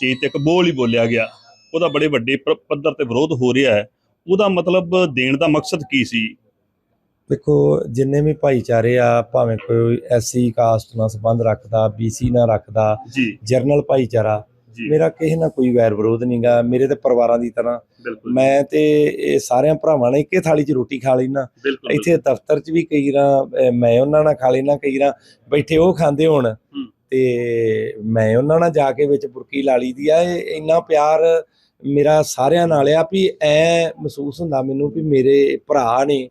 ਚੀਜ਼ ਤੇ ਇੱਕ ਬੋਲ ਹੀ ਬੋਲਿਆ ਗਿਆ। ਉਹਦਾ ਬੜੇ ਵੱਡੇ ਪ- ਪੱਧਰ ਤੇ ਵਿਰੋਧ ਹੋ ਰਿਹਾ ਹੈ। ਉਹਦਾ ਮਤਲਬ ਦੇਣ ਦਾ ਮਕਸਦ ਕੀ ਸੀ? ਦੇਖੋ ਜਿੰਨੇ ਵੀ ਭਾਈਚਾਰੇ ਆ ਭਾਵੇਂ ਕੋਈ ਐਸਸੀ ਕਾਸਟ ਨਾਲ ਸੰਬੰਧ ਰੱਖਦਾ ਬੀਸੀ ਨਾਲ ਰੱਖਦਾ ਜੀ। ਜਰਨਲ ਭਾਈਚਾਰਾ ਜੀ। ਮੇਰਾ ਕਿਸੇ ਨਾਲ ਕੋਈ ਵੈਰ ਵਿਰੋਧ ਨਹੀਂਗਾ ਮੇਰੇ ਤੇ ਪਰਿਵਾਰਾਂ ਦੀ ਤਰ੍ਹਾਂ। ਬਿਲਕੁਲ। ਮੈਂ ਤੇ ਇਹ ਸਾਰਿਆਂ ਭਰਾਵਾਂ ਨੇ ਇੱਕੇ ਥਾਲੀ 'ਚ ਰੋਟੀ ਖਾ ਲੈਣਾ ਬਿਲਕੁਲ ਇੱਥੇ ਦਫ਼ਤਰ 'ਚ ਵੀ ਕਈ ਰਾਂ ਮੈਂ ਉਹਨਾਂ ਨਾਲ ਖਾ ਲੈਣਾ ਕਈ ਰਾਂ ਬੈਠੇ ਉਹ ਖਾਂਦੇ ਹੋਣ। ਤੇ ਮੈਂ ਉਹਨਾਂ ਨਾਲ ਜਾ ਕੇ ਵਿੱਚ ਬੁਰਕੀ ਲਾ ਲਈ ਦੀ ਆ। ਇਹ ਇੰਨਾ ਪਿਆਰ ਮੇਰਾ ਸਾਰਿਆਂ ਨਾਲ ਆ ਵੀ ਐ ਮਹਿਸੂਸ ਹੁੰਦਾ ਮੈਨੂੰ ਵੀ ਮੇਰੇ ਭਰਾ ਨੇ।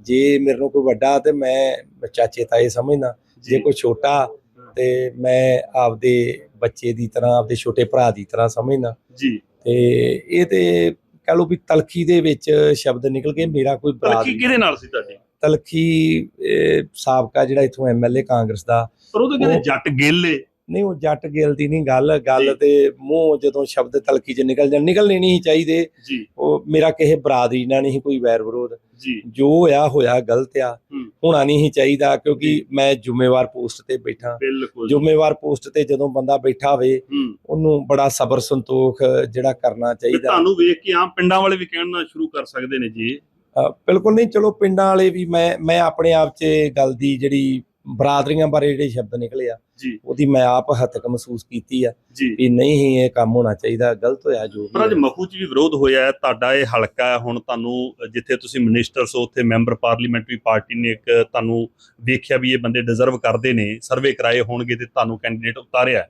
ਜੇ ਮੇਰੇ ਨੂੰ ਕੋਈ ਵੱਡਾ ਤੇ ਮੈਂ ਚਾਚੇ ਤਾਏ ਸਮਝਦਾ ਜੇ ਕੋਈ ਛੋਟਾ ਤੇ ਮੈਂ ਆਪਦੇ ਬੱਚੇ ਦੀ ਤਰ੍ਹਾਂ ਆਪਦੇ ਛੋਟੇ ਭਰਾ ਦੀ ਤਰ੍ਹਾਂ ਸਮਝਦਾ। ਜੀ। ਤੇ ਇਹ ਤੇ ਕਹ ਲਓ ਵੀ ਤਲਖੀ ਦੇ ਵਿੱਚ ਸ਼ਬਦ ਨਿਕਲ ਕੇ ਮੇਰਾ ਕੋਈ ਭਰਾ। ਕਿਹਦੇ ਨਾਲ ਸੀ ਤੁਹਾਡੀ? ਤਲਖੀ ਸਾਬਕਾ ਜਿਹੜਾ ਇਥੋਂ ਐਮਐਲਏ ਕਾਂਗਰਸ ਦਾ ਪਰ ਉਹ ਤਾਂ ਕਹਿੰਦੇ ਜੱਟ ਗੇਲੇ ਨਹੀਂ ਉਹ ਜੱਟ ਗਿਲ ਦੀ ਨਹੀਂ ਗੱਲ। ਗੱਲ ਤੇ ਮੂੰਹ ਜਦੋਂ ਸ਼ਬਦ ਤਲਖੀ ਚ ਨਿਕਲ ਜਾਣ ਨਿਕਲਣੇ ਨਹੀਂ ਚਾਹੀਦੇ। ਉਹ ਮੇਰਾ ਕਿਸੇ ਬਰਾਦਰੀ ਨਾਲ ਨਹੀਂ ਕੋਈ ਵੈਰ ਵਿਰੋਧ। ਜੀ। ਹੋਇਆ ਹੋਇਆ ਗਲਤ ਆ। ਹੋਣਾ ਨਹੀਂ ਚਾਹੀਦਾ ਕਿਉਂਕਿ ਮੈਂ ਜ਼ਿੰਮੇਵਾਰ ਪੋਸਟ ਤੇ ਬੈਠਾ। ਜ਼ਿੰਮੇਵਾਰ ਪੋਸਟ ਤੇ ਜਦੋਂ ਬੰਦਾ ਬੈਠਾ ਹੋਵੇ ਉਹਨੂੰ ਬੜਾ ਸਬਰ ਸੰਤੋਖ ਜਿਹੜਾ ਕਰਨਾ ਚਾਹੀਦਾ। ਤੁਹਾਨੂੰ ਵੇਖ ਕੇ ਆਮ ਪਿੰਡਾਂ ਵਾਲੇ ਵੀ ਕਹਿਣਾ ਸ਼ੁਰੂ ਕਰ ਸਕਦੇ ਨੇ ਜੀ। ਬਿਲਕੁਲ ਨਹੀਂ ਚਲੋ ਪਿੰਡਾਂ ਵਾਲੇ ਵੀ ਮੈਂ ਮੈਂ ਆਪਣੇ ਆਪ 'ਚ ਗੱਲ ਦੀ ਜਿਹੜੀ ਬਰਾਦਰੀਆਂ ਬਾਰੇ ਜਿਹੜੇ ਸ਼ਬਦ ਨਿਕਲੇ ਆ ਉਹਦੀ ਮੈਂ ਆਪ ਹੱਤਕ ਮਹਿਸੂਸ ਕੀਤੀ ਆ ਵੀ ਨਹੀਂ ਇਹ ਕੰਮ ਹੋਣਾ ਚਾਹੀਦਾ ਗਲਤ ਹੋਇਆ ਜੋ ਪਰ ਅੱਜ। ਮਖੂ ਚ ਵੀ ਵਿਰੋਧ ਹੋਇਆ ਹੈ ਤੁਹਾਡਾ ਇਹ ਹਲਕਾ ਹੁਣ ਤੁਹਾਨੂੰ ਜਿੱਥੇ ਤੁਸੀਂ ਮਿਨਿਸਟਰ ਸੋ ਉੱਥੇ ਮੈਂਬਰ ਪਾਰਲੀਮੈਂਟਰੀ ਪਾਰਟੀ ਨੇ ਇੱਕ ਤੁਹਾਨੂੰ ਵੇਖਿਆ ਵੀ ਇਹ ਬੰਦੇ ਡਿਜ਼ਰਵ ਕਰਦੇ ਨੇ ਸਰਵੇ ਕਰਾਏ ਹੋਣਗੇ ਤੇ ਤੁਹਾਨੂੰ ਕੈਂਡੀਡੇਟ ਉਤਾਰਿਆ।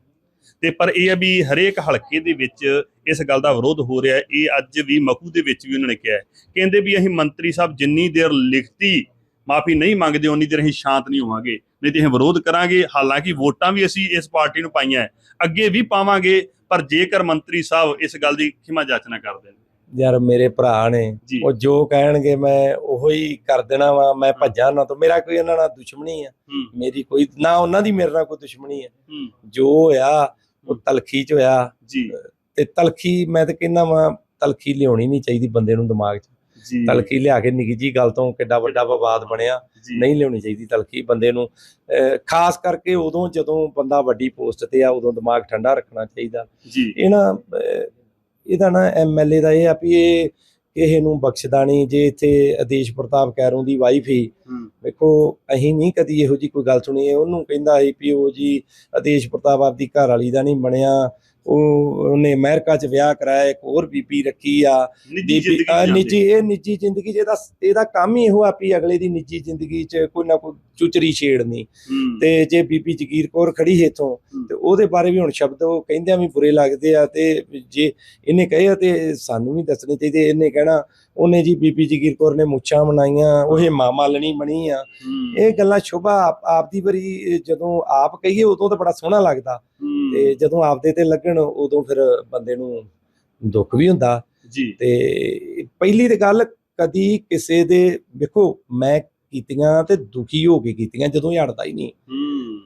ਤੇ ਪਰ ਇਹ ਹੈ ਵੀ ਹਰੇਕ ਹਲਕੇ ਦੇ ਵਿੱਚ ਇਸ ਗੱਲ ਦਾ ਵਿਰੋਧ ਹੋ ਰਿਹਾ ਇਹ ਅੱਜ ਵੀ ਮਖੂ ਦੇ ਵਿੱਚ ਵੀ ਉਹਨਾਂ ਨੇ ਕਿਹਾ ਕਹਿੰਦੇ ਵੀ ਅਸੀਂ ਮੰਤਰੀ ਸਾਹਿਬ ਜਿੰਨੀ ਦੇਰ ਲਿਖਤੀ ਮਾਫੀ ਨਹੀਂ ਮੰਗਦੇ ਉਨੀ ਦੇਰ ਅਸੀਂ ਸ਼ਾਂਤ ਨਹੀਂ ਹੋਵਾਂਗੇ, ਨਹੀਂ ਤੇ ਅਸੀਂ ਵਿਰੋਧ ਕਰਾਂਗੇ। ਹਾਲਾਂਕਿ ਵੋਟਾਂ ਵੀ ਅਸੀਂ ਇਸ ਪਾਰਟੀ ਨੂੰ ਪਾਈਆਂ ਅੱਗੇ ਵੀ ਪਾਵਾਂਗੇ, ਪਰ ਜੇਕਰ ਮੰਤਰੀ ਸਾਹਿਬ ਇਸ ਗੱਲ ਦੀ ਖਿਮਾ ਜਾਚਨਾ ਕਰਦੇ ਨੇ। ਯਾਰ ਮੇਰੇ ਭਰਾ ਨੇ ਜੀ। ਉਹ ਜੋ ਕਹਿਣਗੇ ਮੈਂ ਉਹੋ ਹੀ ਕਰ ਦੇਣਾ ਵਾ ਮੈਂ ਭੱਜਾਂ ਨਾ ਤੋਂ। ਮੇਰਾ ਕੋਈ ਉਹਨਾਂ ਨਾਲ ਦੁਸ਼ਮਣੀ ਆ। ਹੂੰ। ਮੇਰੀ ਕੋਈ ਨਾ ਉਹਨਾਂ ਦੀ ਮੇਰੇ ਨਾਲ ਕੋਈ ਦੁਸ਼ਮਣੀ ਆ। ਹੂੰ। ਜੋ ਹੋਇਆ ਉਹ ਤਲਖੀ 'ਚ ਹੋਇਆ। ਜੀ। ਤੇ ਤਲਖੀ ਮੈਂ ਤਾਂ ਕਹਿੰਦਾ ਵਾਂ ਤਲਖੀ ਲਿਆਉਣੀ ਨਹੀਂ ਚਾਹੀਦੀ ਬੰਦੇ ਨੂੰ ਦਿਮਾਗ 'ਚ। ਜੀ। ਤਲਖੀ ਲਿਆ ਕੇ ਨਿੱਕੀ ਜੀ ਗੱਲ ਤੋਂ ਕਿੱਡਾ ਵੱਡਾ ਵਿਵਾਦ ਬਣਿਆ। ਜੀ। ਨਹੀਂ ਲਿਆਉਣੀ ਚਾਹੀਦੀ ਤਲਖੀ ਬੰਦੇ ਨੂੰ। ਅਹ ਖਾਸ ਕਰਕੇ ਉਦੋਂ ਜਦੋਂ ਬੰਦਾ ਵੱਡੀ ਪੋਸਟ ਤੇ ਆ ਉਦੋਂ ਦਿਮਾਗ ਠੰਡਾ ਰੱਖਣਾ ਚਾਹੀਦਾ। ਜੀ। ਇਹ ਨਾ ਅਹ ਇਹਦਾ ਨਾ ਐਮਐਲਏ ਦਾ ਇਹ ਆ ਵੀ ਇਹ ਕਿਸੇ ਨੂੰ ਬਖਸ਼ਦਾ ਨਹੀਂ ਜੇ ਇੱਥੇ ਆਦੇਸ਼ ਪ੍ਰਤਾਪ ਕੈਰੋਂ ਦੀ ਵਾਈਫ ਹੀ। ਵੇਖੋ ਅਸੀਂ ਨਹੀਂ ਕਦੀ ਇਹੋ ਜੀ ਕੋਈ ਗੱਲ ਸੁਣੀ। ਉਹਨੂੰ ਕਹਿੰਦਾ ਸੀ ਵੀ ਉਹ ਜੀ ਆਦੇਸ਼ ਪ੍ਰਤਾਪ ਆਪਦੀ ਘਰ ਵਾਲੀ ਦਾ ਨਹੀਂ ਬਣਿਆ। ਉਹ ਉਹਨੇ ਅਮਰੀਕਾ 'ਚ ਵਿਆਹ ਕਰਾਇਆ ਇੱਕ ਹੋਰ ਬੀਬੀ ਰੱਖੀ ਆ ਨਿੱਜੀ ਬੀਬੀ ਇਹ ਨਿੱਜੀ ਜ਼ਿੰਦਗੀ 'ਚ ਇਹਦਾ ਇਹਦਾ ਕੰਮ ਹੀ ਇਹੋ ਆ ਵੀ ਅਗਲੇ ਦੀ ਨਿੱਜੀ ਜ਼ਿੰਦਗੀ 'ਚ ਕੋਈ ਨਾ ਕੋਈ ਚੁਚਰੀ ਛੇੜਨੀ। ਤੇ ਜੇ ਬੀਬੀ ਜਗੀਰ ਕੌਰ ਖੜੀ ਇੱਥੋਂ। ਤੇ ਉਹਦੇ ਬਾਰੇ ਵੀ ਹੁਣ ਸ਼ਬਦ ਉਹ ਕਹਿੰਦਿਆਂ ਵੀ ਬੁਰੇ ਲੱਗਦੇ ਆ ਤੇ ਜੇ ਇਹਨੇ ਕਹੇ ਤੇ ਸਾਨੂੰ ਵੀ ਦੱਸਣੇ ਚਾਹੀਦੇ ਇਹਨੇ ਕਹਿਣਾ ਉਹਨੇ ਜੀ ਬੀਬੀ ਜਗੀਰ ਕੌਰ ਨੇ ਮੁੱਛਾਂ ਬਣਾਈਆਂ ਉਹ ਮਾਮਾ ਲਣੀ ਬਣੀ ਆ। ਇਹ ਗੱਲਾਂ ਸ਼ੋਭਾ ਆਪ ਦੀ ਵਾਰੀ ਜਦੋਂ ਆਪ ਕਹੀਏ ਉਦੋਂ ਤਾਂ ਬੜਾ ਸੋਹਣਾ ਲੱਗਦਾ। ਤੇ ਜਦੋਂ ਆਪਦੇ ਤੇ ਲੱਗਣ ਉਦੋਂ ਫਿਰ ਬੰਦੇ ਨੂੰ ਦੁੱਖ ਵੀ ਹੁੰਦਾ। ਜੀ। ਤੇ ਪਹਿਲੀ ਤੇ ਗੱਲ ਕਦੀ ਕਿਸੇ ਦੇ ਵੇਖੋ ਮੈਂ ਕੀਤੀਆਂ ਤੇ ਦੁਖੀ ਹੋ ਕੇ ਕੀਤੀਆਂ ਜਦੋਂ ਇਹ ਅੜਦਾ ਹੀ ਨਹੀਂ। ਹੂੰ।